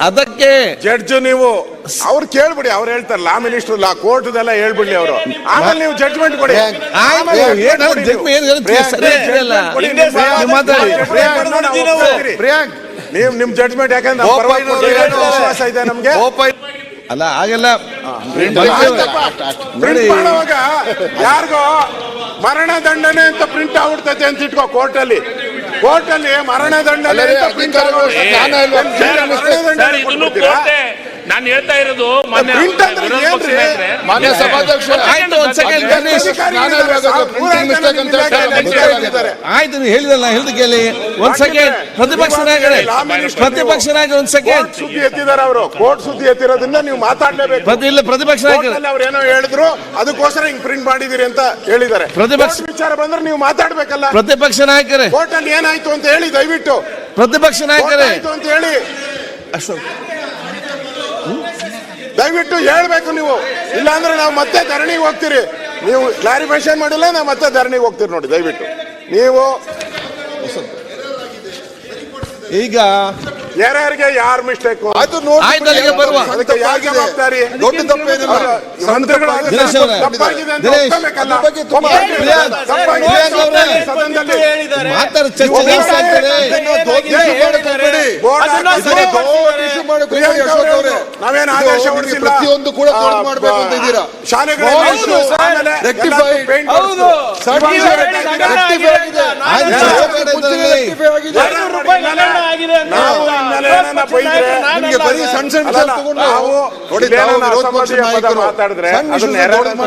ಅದಕ್ಕೆ ಜಡ್ಜ್ ನೀವು ಅವ್ರು ಕೇಳ್ಬಿಡಿ ಅವ್ರು ಹೇಳ್ತಾರೆ ಲಾ ಮಿನಿಸ್ಟರ್ ಲಾ ಕೋರ್ಟ್ ಎಲ್ಲ ಹೇಳ್ಬಿಡಿ ಅವರು. ಆಮೇಲೆ ನೀವು ಜಡ್ಜ್ಮೆಂಟ್ ಕೊಡಿ. ಆಮೇಲೆ ಏನು judgment ಜಡ್ಜ್ಮೆಂಟ್ ಕೊಡಿ ಏನು ನೀವು. ಹೇಳ್ತೀರಿ? ಸರಿ ಹೇಳ್ತಿರಲ್ಲ. ಹಿಂದೆ ನೀವು ನೀವು ಮಾತಾಡಿ. ಮಾತಾಡಿ. ಪ್ರಿಯಾಂಕ್ ನೀವು. ನಿಮ್ ಜಡ್ಜ್ಮೆಂಟ್ ಯಾಕಂದ್ರೆ ಪರವಾಗಿ ವಿಶ್ವಾಸ ಇದೆ ನಮ್ಗೆ. ಅಲ್ಲ ಹಾಗೆಲ್ಲ ನೋಡಿ. ಪ್ರಿಂಟ್ ಮಾಡುವಾಗ ಯಾರಿಗೋ ಮರಣ ದಂಡನೆ ಅಂತ ಪ್ರಿಂಟ್ ಆಗ್ಬಿಡ್ತೈತೆ ಅಂತ ಇಟ್ಕೋ ಕೋರ್ಟ್ ಅಲ್ಲಿ ಕೋರ್ಟ್ ಅಲ್ಲಿ ಮರಣದಂಡನೆ ಅಂತ ಜ್ಞಾನ ಇಲ್ವಾ? ಸರ್ ಇದನ್ನು ಕೋರ್ಟೆ ನಾನು ಹೇಳ್ತಾ ಇರೋದು ಮೊನ್ನೆ ಪ್ರಿಂಟ್ ಅಂದ್ರೆ ವಿರೋಧ ಪಕ್ಷ ಏನ್ರಿ? ನಾಯಕರೇ, ಮಾನ್ಯ ಸಭಾಧ್ಯಕ್ಷ ಆಯ್ತು ಒಂದ್. ಆಯ್ತು. ನೀವು ಹೇಳಿದಲ್ಲ ಹೇಳಿದ ಕೇಳಿ. ಒಂದ್ ಸೆಕೆಂಡ್ ಪ್ರತಿಪಕ್ಷ ನಾಯಕರೇ ಪ್ರತಿಪಕ್ಷ ನಾಯಕರು ಒಂದ್ ಸೆಕೆಂಡ್ ಕೋರ್ಟ್ ಸುದ್ದಿ ಎತ್ತಿದ್ದಾರೆ ಅವರು. ಕೋರ್ಟ್ ಸುದ್ದಿ ಎತ್ತಿರೋದ್ರಿಂದ ನೀವು ಮಾತಾಡ್ಲೇಬೇಕು. ಪ್ರತಿ ಇಲ್ಲ ಪ್ರತಿಪಕ್ಷ ನಾಯಕರು. ಅವ್ರು ಏನೋ ಹೇಳಿದ್ರು ಅದಕ್ಕೋಸ್ಕರ ಹಿಂಗ್ ಪ್ರಿಂಟ್ ಮಾಡಿದಿರಿ ಅಂತ ಹೇಳಿದ್ದಾರೆ. ಪ್ರತಿಪಕ್ಷ- ಕೋರ್ಟ್ ವಿಚಾರ ಬಂದ್ರೆ ನೀವು ಮಾತಾಡ್ಬೇಕಲ್ಲ. ಪ್ರತಿಪಕ್ಷ ನಾಯಕರೇ. ಕೋರ್ಟ್ ಅಲ್ಲಿ ಏನಾಯ್ತು ಅಂತ ಹೇಳಿ ದಯವಿಟ್ಟು. ಪ್ರತಿಪಕ್ಷ ಕೋರ್ಟ್ ನಾಯಕರೇ ಆಯ್ತು ಅಂತ ಹೇಳಿ. ಅಶೋಕ್ ದಯವಿಟ್ಟು ಹೇಳ್ಬೇಕು ನೀವು. ಇಲ್ಲಾಂದ್ರೆ ನಾವು ಮತ್ತೆ ಧರಣಿಗೆ ಹೋಗ್ತೀರಿ. ನೀವು ಕ್ಲಾರಿಫಿಕೇಶನ್ ಮಾಡಿಲ್ಲ, ನಾವು ಮತ್ತೆ ಧರಣಿಗೆ ಹೋಗ್ತೀರಿ ನೋಡಿ, ದಯವಿಟ್ಟು. ನೀವು ಈಗ ಯಾರ್ಯಾರಿಗೆ ಯಾರು ಮಿಸ್ಟೇಕ್ ಅದು ನೋಡಿ ಬರುವ. ದೊಡ್ಡ. ನಾವೇನು ಆದೇಶ. ಪ್ರತಿಯೊಂದು ಕೂಡ ಮಾಡ್ಬೇಕು ಅಂತ ಇದ್ದೀರಾ ಶಾಲೆಗಳಲ್ಲಿ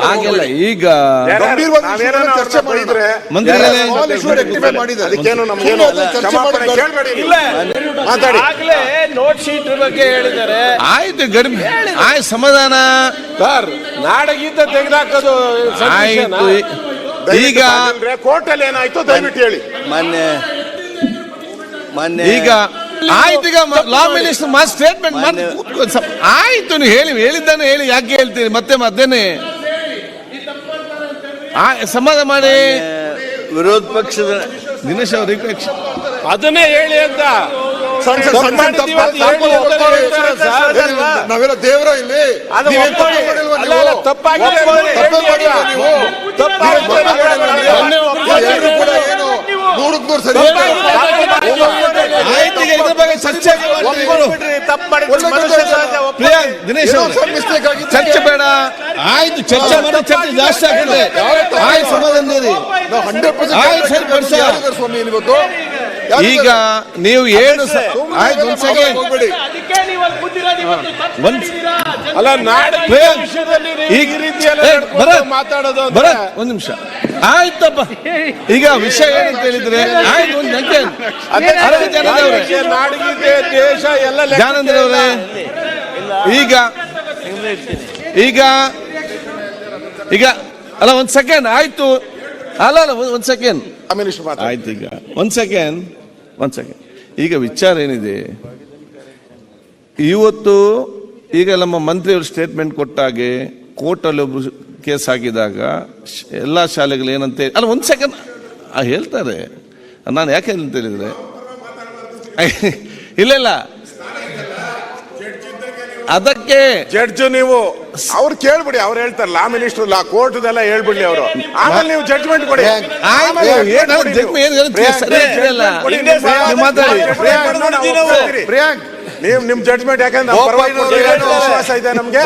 ಹಾಗೆಲ್ಲ. ಈಗ ಆಗ್ಲೇ ನೋಟ್ ಶೀಟ್ ಬಗ್ಗೆ ಹೇಳಿದ್ದಾರೆ. ಆಯ್ತು ಗಡಿಮೆ ಆಯ್ತು ಸಮಾಧಾನ. ಸರ್ ನಾಡಗೀತ ತೆಗೆದಾಕೋದು ಆಯ್ತು ಈಗ ಕೋರ್ಟ್ ಅಲ್ಲಿ ಏನಾಯ್ತು ದಯವಿಟ್ಟು ಹೇಳಿ. ಮೊನ್ನೆ ಮೊನ್ನೆ ಈಗ ಆಯ್ತು ಈಗ ಲಾ ಮಿನಿಸ್ಟರ್ ಮಾ ಸ್ಟೇಟ್ಮೆಂಟ್ ಮಾಡಿ ಮಾನ್ಯ- ಕೂತ್ಕೊ- ಸ- ಆಯ್ತು ನೀವು ಹೇಳಿ ಹೇಳಿದ್ದಾನೆ ಹೇಳಿ ಯಾಕೆ ಹೇಳ್ತೀರಿ? ಮತ್ತೆ ಮತ್ತೇನೆ ಆ, ಸಮಾಧಾನ ಮಾಡಿ. ವಿರೋಧ ಪಕ್ಷದ ದಿನೇಶ್ ಅವ್ರ ವಿಪಕ್ಷ ಅದನ್ನೇ ಹೇಳಿ ಅಂತ. ಸಣ್ಣ ದೇವರ ಇಲ್ಲಿ. ಸಣ್ಣ ತಪ್ಪು ಇವತ್ತು ತಪ್ಪು ಹೇಳಿ ಒಪ್ಕೊಳ್ಳಿ. ಹೇಳ್ತಾರೆ ಸರ್. ಏ, ನಾವೆಲ್ಲ ದೇವರ ಇಲ್ಲಿ ಅದು ನೀವೇನ್ ತಪ್ಪು ಒಪ್ಕೊಳ್ಳಿ. ಮಾಡಿಲ್ವಾ ಅಲ್ಲ, ನೀವು? ಅಲ್ಲ, ತಪ್ಪಾಗಿದೆ ಒಪ್ಕೊಳ್ಳಿ. ಅಂತ ತಪ್ಪೇ ಹೇಳಿ ಮಾಡಿಲ್ವಾ ಅಂತ. ನೀವು? ತಪ್ಪಾಗಿದೆ ನೀವು ತಪ್ಪೇ ಮಾಡಿಲ್ವಾ ಅಂತ ನೀವು? ಮೊನ್ನೆ ಒಪ್ಕೊಳ್ಳಿ. ಯಾರು ಕೂಡ ಏನು ನೂರಕ್ಕೆ ನೂರು ಸರಿ ಇಲ್ಲ. ಆಯ್ತು ಈಗ ಇದ್ರ ಬಗ್ಗೆ ಚರ್ಚೆ ಮಾಡ್ಕೊಳ್ಳು. ತಪ್ಪು ಮಾಡಿದ್ರೆ ಒಳ್ಳೆ ಮನುಷ್ಯ ಕೆಲಸ ಸಹಜ ಒಪ್ಕೊಳ್ಳಿ. ಪ್ರಿಯಾಂಕ್ ದಿನೇಶ್ ಆಗಿದೆ ಚರ್ಚೆ ಬೇಡ. ಆಯ್ತು ಚರ್ಚೆ ಮಾಡೋ ಚರ್ಚೆ ಜಾಸ್ತಿ ಆಗ್ತದೆ ಆಯ್ತು ಸಮಾಧಾನ ಸ್ವಾಮಿ ಇವತ್ತು? ಈಗ ನೀವು ಏನು ಆಯ್ತು ಒಂದ್ ಸೆಕೆಂಡ್ ಅಲ್ಲಿ ನಾಡಗೀತ ವಿಷಯದಲ್ಲಿ ಈಗ ಈ ರೀತಿಯೆಲ್ಲ ಮಾತಾಡೋದು ಭರತ್ ಒಂದ್ ನಿಮಿಷ. ಆಯ್ತಪ್ಪ. ಈಗ ವಿಷಯ ಏನಂತ ಹೇಳಿದ್ರೆ ಆಯ್ತು ಒಂದ್ ನಾಡಗೀತೆ, ನಾಡಗೀತೆ ದೇಶ ಎಲ್ಲ ಜಾನಂದ್ರ ಅವರೇ ಈಗ ಈಗ ಈಗ ಅಲ್ಲ ಒಂದ್ ಸೆಕೆಂಡ್ ಆಯ್ತು. ಅಲ್ಲ ಅಲ್ಲ ಒಂದ್- ಸೆಕೆಂಡ್. ಆಯ್ತು ಈಗ. ಒಂದ್ ಸೆಕೆಂಡ್ ಒಂದ್ ಸೆಕೆಂಡ್. ಈಗ ವಿಚಾರ ಏನಿದೆ? ಇವತ್ತು ಈಗ ನಮ್ಮ ಮಂತ್ರಿಯವರು ಸ್ಟೇಟ್ಮೆಂಟ್ ಕೊಟ್ಟಾಗೆ ಕೋರ್ಟಲ್ಲಿ ಒಬ್ರು ಕೇಸ್ ಹಾಕಿದಾಗ ಎಲ್ಲ ಶಾಲೆಗಳು ಏನಂತ ಹೇಳಿ- ಅಲ್ಲ ಒಂದು ಸೆಕೆಂಡ್ ಹೇಳ್ತಾರೆ. ನಾನು ಯಾಕೆ ಅಂತ ಹೇಳಿದ್ರೆ? ಇಲ್ಲ ಇಲ್ಲ. ಅದಕ್ಕೆ ಜಡ್ಜ್ ನೀವು. ಅವ್ರು ಕೇಳ್ಬಿಡಿ ಅವ್ರು ಹೇಳ್ತಾರೆ ಲಾ ಮಿನಿಸ್ಟರ್ ಲಾ ಕೋರ್ಟ್ ಎಲ್ಲ ಹೇಳ್ಬಿಡಿ ಅವರು. ಆಮೇಲೆ ನೀವು ಜಡ್ಜ್ಮೆಂಟ್ ಕೊಡಿ. ಪ್ರಿಯಾಂಕ್ ನಾವು ನಿಮ್ ಜಡ್ಜ್ಮೆಂಟ್ ಯಾಕಂದ್ರೆ ಪರವಾಗಿ ಕೊಡ್ತೀವಿ ವಿಶ್ವಾಸ ಇದೆ ನಮ್ಗೆ.